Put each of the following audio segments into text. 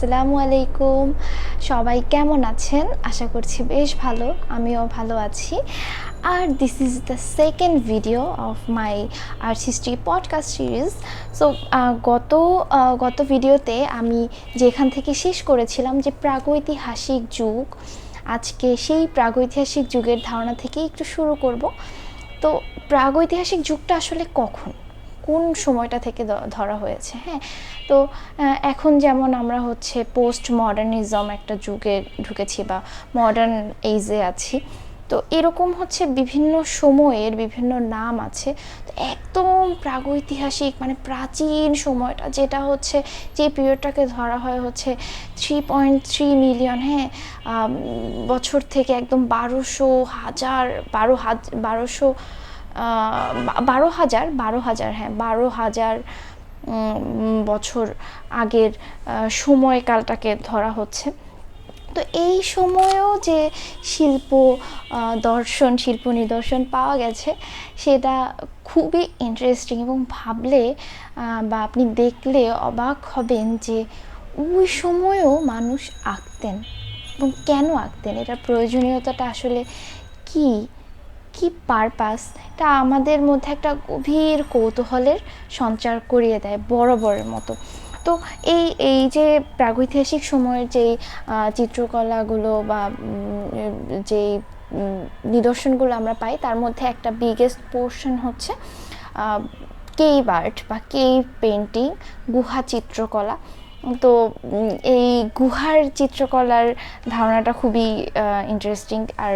আসসালামু আলাইকুম সবাই কেমন আছেন? আশা করছি বেশ ভালো, আমিও ভালো আছি। আর this is the second video of my art history podcast series so গত গত ভিডিওতে আমি যেখান থেকে শেষ করেছিলাম যে প্রাগৈতিহাসিক যুগ, আজকে সেই প্রাগৈতিহাসিক যুগের ধারণা থেকে একটু শুরু করব। তো প্রাগৈতিহাসিক যুগটা আসলে কখন? কোন সময়টা থেকে ধরা হয়েছে হ্যাঁ? তো এখন যেমন আমরা হচ্ছে পোস্ট মডার্নিজম একটা যুগে ঢুকেছি বা মডার্ন এইজে আছি, তো এরকম হচ্ছে বিভিন্ন সময়ের বিভিন্ন নাম আছে। তো একদম প্রাগৈতিহাসিক মানে প্রাচীন সময়টা যেটা হচ্ছে যে পিরিয়ডটাকে ধরা হয় হচ্ছে থ্রি পয়েন্ট থ্রি মিলিয়ন হ্যাঁ? বছর থেকে একদম বারোশো হাজার, বারো হাজ, বারোশো বারো হাজার বারো হাজার হ্যাঁ বারো হাজার বছর আগের সময়কালটাকে ধরা হচ্ছে। তো এই সময়েও যে শিল্প দর্শন, শিল্প নিদর্শন পাওয়া গেছে, সেটা খুবই ইন্টারেস্টিং এবং ভাবলে বা আপনি দেখলে অবাক হবেন যে ওই সময়েও মানুষ আঁকতেন। এবং কেন আঁকতেন? এটার প্রয়োজনীয়তাটা আসলে কী? কি পারপাস এটা আমাদের মধ্যে একটা গভীর কৌতূহলের সঞ্চার করিয়ে দেয় বরাবরের মতো। তো এই এই যে প্রাগৈতিহাসিক সময়ের যে চিত্রকলাগুলো বা যে নিদর্শনগুলো আমরা পাই, তার মধ্যে একটা বিগেস্ট পোর্শন হচ্ছে কেভ আর্ট বা কেভ পেন্টিং গুহা চিত্রকলা। তো এই গুহার চিত্রকলার ধারণাটা খুবই ইন্টারেস্টিং আর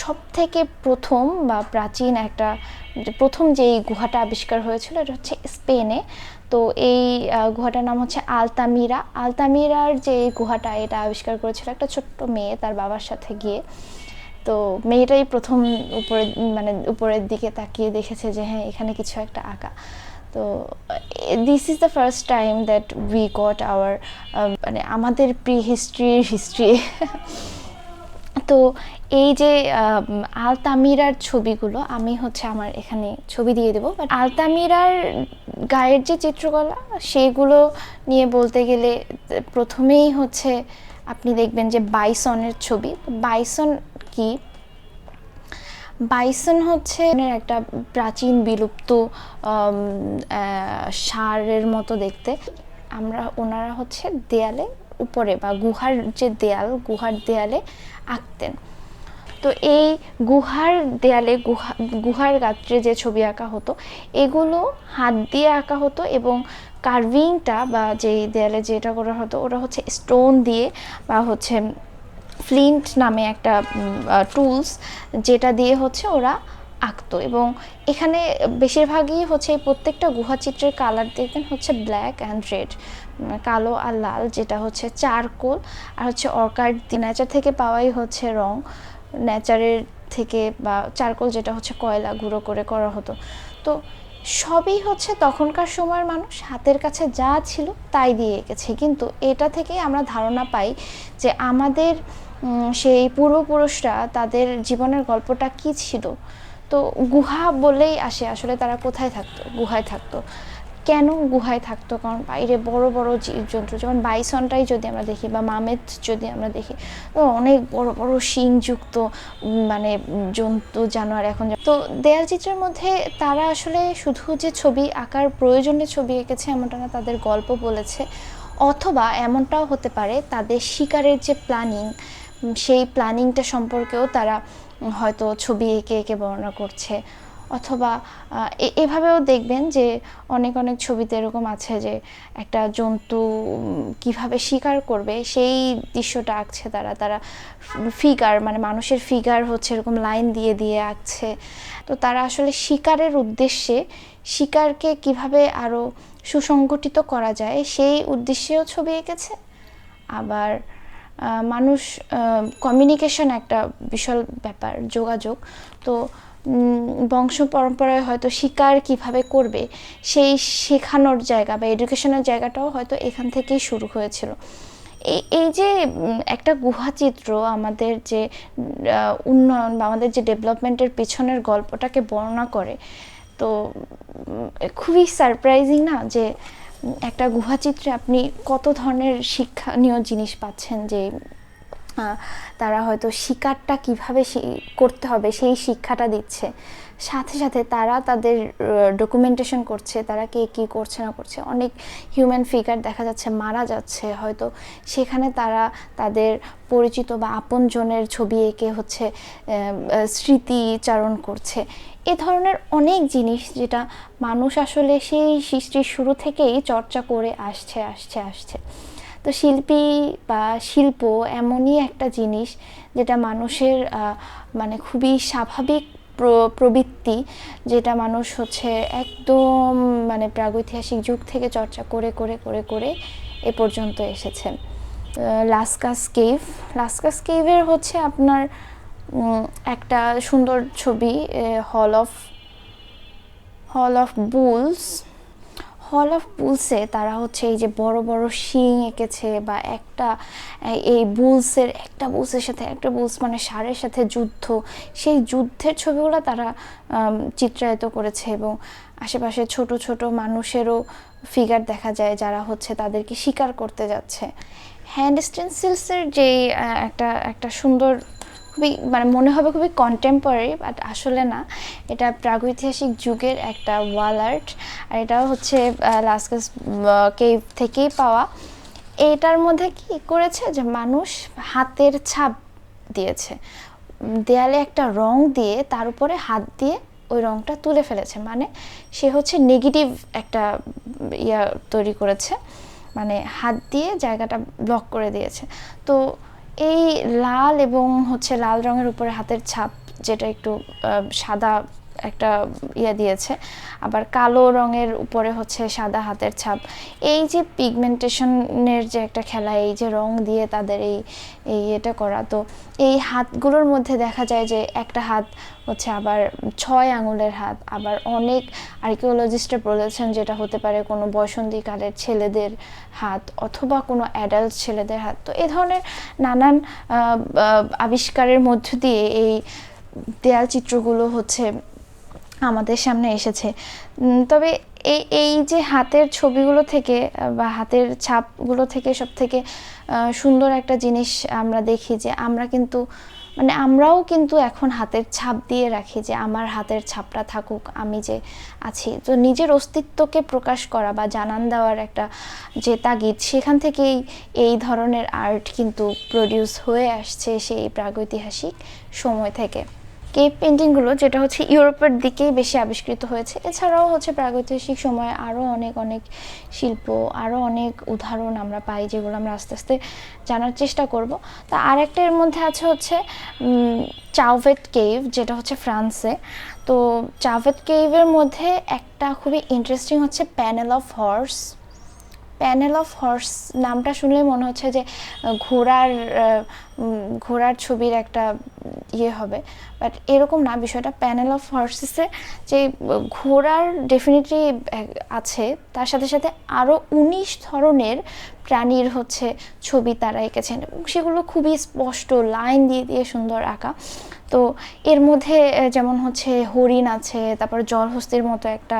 সব থেকে প্রথম বা প্রাচীন একটা প্রথম যেই গুহাটা আবিষ্কার হয়েছিল এটা হচ্ছে স্পেনে। তো এই গুহাটার নাম হচ্ছে আলতামিরা। আলতামিরার যে গুহাটা এটা আবিষ্কার করেছিল একটা ছোট্ট মেয়ে তার বাবার সাথে গিয়ে। তো মেয়েটাই প্রথম উপরে মানে উপরের দিকে তাকিয়ে দেখেছে যে হ্যাঁ এখানে কিছু একটা আঁকা। তো this is the first time that we got our মানে আমাদের প্রি হিস্ট্রির হিস্ট্রি তো এই যে আলতামিরার ছবিগুলো, আমি হচ্ছে আমার এখানে ছবি দিয়ে দেবো। বাট আলতামিরার গায়ের যে চিত্রকলা, সেগুলো নিয়ে বলতে গেলে, প্রথমেই হচ্ছে আপনি দেখবেন যে বাইসনের ছবি। বাইসন কি? বাইসন হচ্ছে একটা প্রাচীন বিলুপ্ত সারের মতো দেখতে। আমরা, ওনারা হচ্ছে দেয়ালে উপরে বা গুহার যে দেয়াল, গুহার দেয়ালে আঁকতেন। তো এই গুহার দেয়ালে, গুহা, গুহার গাত্রে যে ছবি আঁকা হতো, এগুলো হাত দিয়ে আঁকা হতো এবং কার্ভিংটা বা যে দেয়ালে যেটা করা হতো, ওটা হচ্ছে স্টোন দিয়ে বা হচ্ছে ফ্লিন্ট নামে একটা টুলস যেটা দিয়ে হচ্ছে ওরা আঁকতো এবং এখানে বেশিরভাগই হচ্ছে এই প্রত্যেকটা গুহাচিত্রের কালার দেখবেন হচ্ছে ব্ল্যাক অ্যান্ড রেড কালো আর লাল, যেটা হচ্ছে চারকোল আর হচ্ছে অর্কাড নেচার থেকে পাওয়াই হচ্ছে রং নেচারের থেকে বা চারকোল যেটা হচ্ছে কয়লা গুঁড়ো করে করা হতো। তো সবই হচ্ছে তখনকার সময়ের মানুষ হাতের কাছে যা ছিল তাই দিয়ে এঁকেছে। কিন্তু এটা থেকেই আমরা ধারণা পাই যে আমাদের সেই পূর্বপুরুষরা তাদের জীবনের গল্পটা কি ছিল? তো গুহা বলেই আসে আসলে তারা কোথায় থাকতো, গুহায় থাকতো। কেন গুহায় থাকতো? কারণ বাইরে বড় বড় জীবজন্তু, যেমন বাইসনটাই যদি আমরা দেখি বা মামেদ যদি আমরা দেখি, তো অনেক বড় বড় শিংযুক্ত মানে জন্তু, জানোয়ার এখন তো দেয়াল চিত্রের মধ্যে তারা আসলে শুধু যে ছবি আঁকার প্রয়োজনে ছবি এঁকেছে এমনটা না, তাদের গল্প বলেছে। অথবা এমনটাও হতে পারে, তাদের শিকারের যে প্ল্যানিং সেই প্ল্যানিংটা সম্পর্কেও তারা হয়তো ছবি এঁকে এঁকে বর্ণনা করছে। অথবা এভাবেও দেখবেন যে অনেক অনেক ছবিতে এরকম আছে যে একটা জন্তু কীভাবে শিকার করবে, সেই দৃশ্যটা আঁকছে তারা। তারা ফিগার মানে মানুষের ফিগার হচ্ছে এরকম লাইন দিয়ে দিয়ে আঁকছে। তো তারা আসলে শিকারের উদ্দেশ্যে শিকারকে কীভাবে আরও সুসংগঠিত করা যায়, সেই উদ্দেশ্যেও ছবি এঁকেছে। আবার মানুষ কমিউনিকেশন একটা বিশাল ব্যাপার, যোগাযোগ। তো বংশ পরম্পরায় হয়তো শিকার কীভাবে করবে, সেই শেখানোর জায়গা বা এডুকেশনের জায়গাটাও হয়তো এখান থেকেই শুরু হয়েছিল। এই যে একটা গুহাচিত্র আমাদের যে উন্নয়ন বা আমাদের যে ডেভেলপমেন্টের পিছনের গল্পটাকে বর্ণনা করে, তো খুবই সারপ্রাইজিং না যে একটা গুহাচিত্রে আপনি কত ধরনের শিক্ষণীয় জিনিস পাচ্ছেন যে তারা হয়তো শিকারটা কীভাবে করতে হবে, সেই শিক্ষাটা দিচ্ছে। সাথে সাথে তারা তাদের ডকুমেন্টেশন করছে, তারা কে কী করছে না করছে। অনেক হিউম্যান ফিগার দেখা যাচ্ছে মারা যাচ্ছে, হয়তো সেখানে তারা তাদের পরিচিত বা আপনজনের ছবি এঁকে হচ্ছে স্মৃতিচারণ করছে। এ ধরনের অনেক জিনিস যেটা মানুষ আসলে সেই সৃষ্টির শুরু থেকেই চর্চা করে আসছে আসছে আসছে। তো শিল্পী বা শিল্প এমনই একটা জিনিস যেটা মানুষের মানে খুবই স্বাভাবিক প্র- প্রবৃত্তি, যেটা মানুষ হচ্ছে একদম মানে প্রাগৈতিহাসিক যুগ থেকে চর্চা করে করে করে করে এ পর্যন্ত এসেছে লাস্কাস কেভ, লাস্কাস কেভের হচ্ছে আপনার একটা সুন্দর ছবি hall of hall of bulls. Hall of বুলসে তারা হচ্ছে এই যে বড় বড় শিং এঁকেছে বা একটা এই- বুলসের একটা বুলসের সাথে একটা বুলস মানে ষাঁড়ের সাথে যুদ্ধ সেই যুদ্ধের ছবিগুলো তারা চিত্রায়িত করেছে এবং আশেপাশে ছোট ছোট মানুষেরও ফিগার দেখা যায় যারা হচ্ছে তাদেরকে শিকার করতে যাচ্ছে। হ্যান্ড স্টেন্সিলসের যে আহ, একটা একটা সুন্দর খুবই মানে মনে হবে খুবই কন্টেম্পোরারি বাট আসলে না। এটা প্রাগৈতিহাসিক যুগের একটা ওয়াল আর্ট আর এটা হচ্ছে লাস্কাস কেভ থেকেই পাওয়া। এটার মধ্যে কি করেছে যে মানুষ হাতের ছাপ দিয়েছে। দেয়ালে একটা রং দিয়ে তার উপরে হাত দিয়ে ওই রংটা তুলে ফেলেছে। মানে সে হচ্ছে নেগেটিভ একটা ইয়া তৈরি করেছে। মানে হাত দিয়ে জায়গাটা ব্লক করে দিয়েছে। তো এই লাল এবং হচ্ছে লাল রঙের উপরে হাতের ছাপ যেটা একটু সাদা একটা ইয়ে দিয়েছে। আবার কালো রঙের উপরে হচ্ছে সাদা হাতের ছাপ। এই যে পিগমেন্টেশনের যে একটা খেলা, এই যে রং দিয়ে তাদের এই এই এটা করা, তো এই হাতগুলোর মধ্যে দেখা যায় যে একটা হাত হচ্ছে আবার ছয় আঙুলের হাত, আবার অনেক আর্কিওলজিস্টরা বলেছেন যেটা হতে পারে কোনো বসন্তীকালের ছেলেদের হাত অথবা কোনো অ্যাডাল্ট ছেলেদের হাত। তো এ ধরনের নানান আবিষ্কারের মধ্য দিয়ে এই দেয়াল চিত্রগুলো হচ্ছে আমাদের সামনে এসেছে। তবে এই এই যে হাতের ছবিগুলো থেকে বা হাতের ছাপগুলো থেকে সব থেকে সুন্দর একটা জিনিস আমরা দেখি যে আমরা কিন্তু মানে আমরাও কিন্তু এখন হাতের ছাপ দিয়ে রাখি যে আমার হাতের ছাপটা থাকুক, আমি যে আছি। তো নিজের অস্তিত্বকে প্রকাশ করা বা জানান দেওয়ার একটা যে তাগিদ, সেখান থেকেই এই ধরনের আর্ট কিন্তু প্রডিউস হয়ে আসছে সেই প্রাগৈতিহাসিক সময় থেকে। কেভ পেন্টিংগুলো যেটা হচ্ছে ইউরোপের দিকেই বেশি আবিষ্কৃত হয়েছে। এছাড়াও হচ্ছে প্রাগৈতিহাসিক সময়ে আরও অনেক অনেক শিল্প আরও অনেক উদাহরণ আমরা পাই যেগুলো আমরা আস্তে আস্তে জানার চেষ্টা করব। তা আরেকটা এর মধ্যে আছে হচ্ছে চাউভেট কেভ যেটা হচ্ছে ফ্রান্সে। তো চাউভেট কেভের মধ্যে একটা খুবই ইন্টারেস্টিং হচ্ছে panel of horse panel of horse নামটা শুনলে মনে হচ্ছে যে, ঘোড়ার ঘোড়ার ছবির একটা ইয়ে হবে। বাট এরকম না, বিষয়টা প্যানেল অফ হর্সেসে যে ঘোড়ার ডেফিনেটলি আছে। তার সাথে সাথে আরও উনিশ ধরনের প্রাণীর হচ্ছে ছবি তারা এঁকেছেন। সেগুলো খুবই স্পষ্ট লাইন দিয়ে দিয়ে সুন্দর আঁকা। তো এর মধ্যে যেমন হচ্ছে হরিণ আছে, তারপর জলহস্তির মতো একটা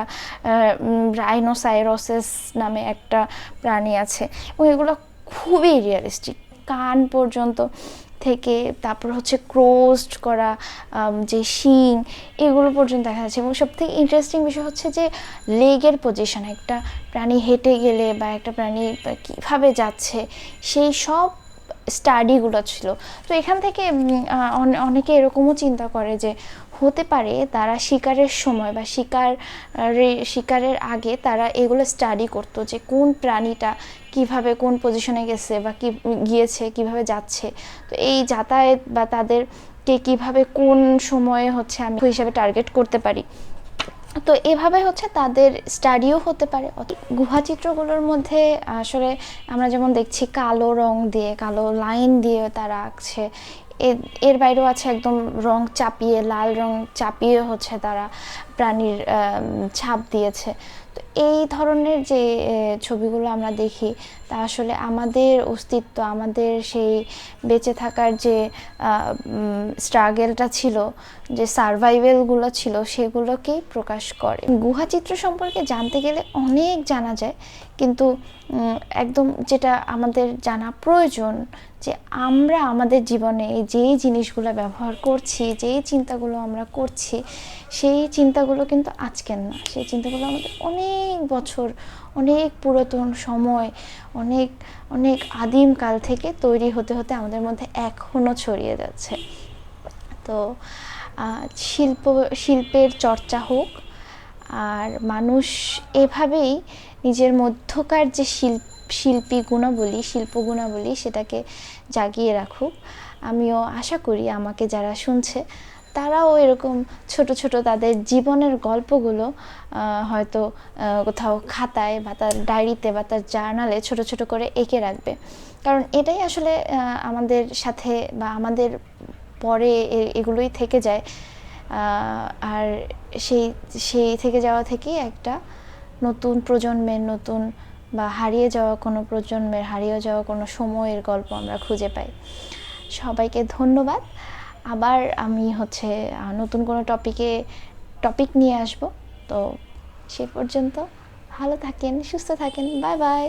রাইনোসাইরোসেস নামে একটা প্রাণী আছে। এবং এগুলো খুবই রিয়েলিস্টিক কান পর্যন্ত থেকে, তারপর হচ্ছে ক্রোস্ট করা যে শিং, এগুলো পর্যন্ত দেখা যাচ্ছে। এবং সবথেকে ইন্টারেস্টিং বিষয় হচ্ছে যে লেগের পজিশন একটা প্রাণী হেঁটে গেলে বা একটা প্রাণী কীভাবে যাচ্ছে, সেই সব স্টাডিগুলো ছিল। তো এখান থেকে অনেকে এরকমও চিন্তা করে যে হতে পারে তারা শিকারের সময় বা শিকার শিকারের আগে তারা এগুলো স্টাডি করতো যে কোন প্রাণীটা কীভাবে কোন পজিশনে গেছে বা কি গিয়েছে, কীভাবে যাচ্ছে। তো এই যাতায়াত বা তাদেরকে কীভাবে কোন সময়ে হচ্ছে আমি হিসাবে টার্গেট করতে পারি। তো এভাবে হচ্ছে তাদের স্টাডিও হতে পারে। গুহাচিত্রগুলোর মধ্যে আসলে আমরা যেমন দেখছি কালো রং দিয়ে, কালো লাইন দিয়ে তারা আঁকছে এর বাইরেও আছে একদম রং চাপিয়ে লাল রং চাপিয়ে হচ্ছে তারা। প্রাণীর ছাপ দিয়েছে। তো এই ধরনের যে ছবিগুলো আমরা দেখি, তা আসলে আমাদের অস্তিত্ব, আমাদের সেই বেঁচে থাকার যে স্ট্রাগেলটা ছিল, যে সার্ভাইভেলগুলো ছিল, সেগুলোকেই প্রকাশ করে। গুহাচিত্র সম্পর্কে জানতে গেলে অনেক জানা যায়, কিন্তু একদম যেটা আমাদের জানা প্রয়োজন, যে আমরা আমাদের জীবনে যেই জিনিসগুলো ব্যবহার করছি, যেই চিন্তাগুলো আমরা করছি, সেই চিন্তাগুলো কিন্তু আজকের না। সেই চিন্তাগুলো আমাদের অনেক বছর, অনেক পুরাতন সময়, অনেক অনেক আদিম কাল থেকে তৈরি হতে হতে আমাদের মধ্যে এখনও ছড়িয়ে যাচ্ছে। তো শিল্প, শিল্পের চর্চা হোক, আর মানুষ এভাবেই নিজের মধ্যকার যে শিল্প, শিল্পী গুণাবলী, শিল্প গুণাবলী সেটাকে জাগিয়ে রাখুক। আমিও আশা করি আমাকে যারা শুনছে তারাও এরকম ছোট ছোট তাদের জীবনের গল্পগুলো হয়তো কোথাও খাতায় বা তার ডায়েরিতে বা তার জার্নালে ছোট ছোট করে এঁকে রাখবে। কারণ এটাই আসলে আমাদের সাথে বা আমাদের পরে এগুলোই থেকে যায়। আর সেই সেই থেকে যাওয়া থেকেই একটা নতুন প্রজন্মের নতুন বা হারিয়ে যাওয়া কোনো প্রজন্মের, হারিয়ে যাওয়া কোনো সময়ের গল্প আমরা খুঁজে পাই। সবাইকে ধন্যবাদ। আবার আমি হচ্ছে নতুন কোনো টপিকে টপিক নিয়ে আসব। তো সে পর্যন্ত ভালো থাকেন, সুস্থ থাকেন। Bye bye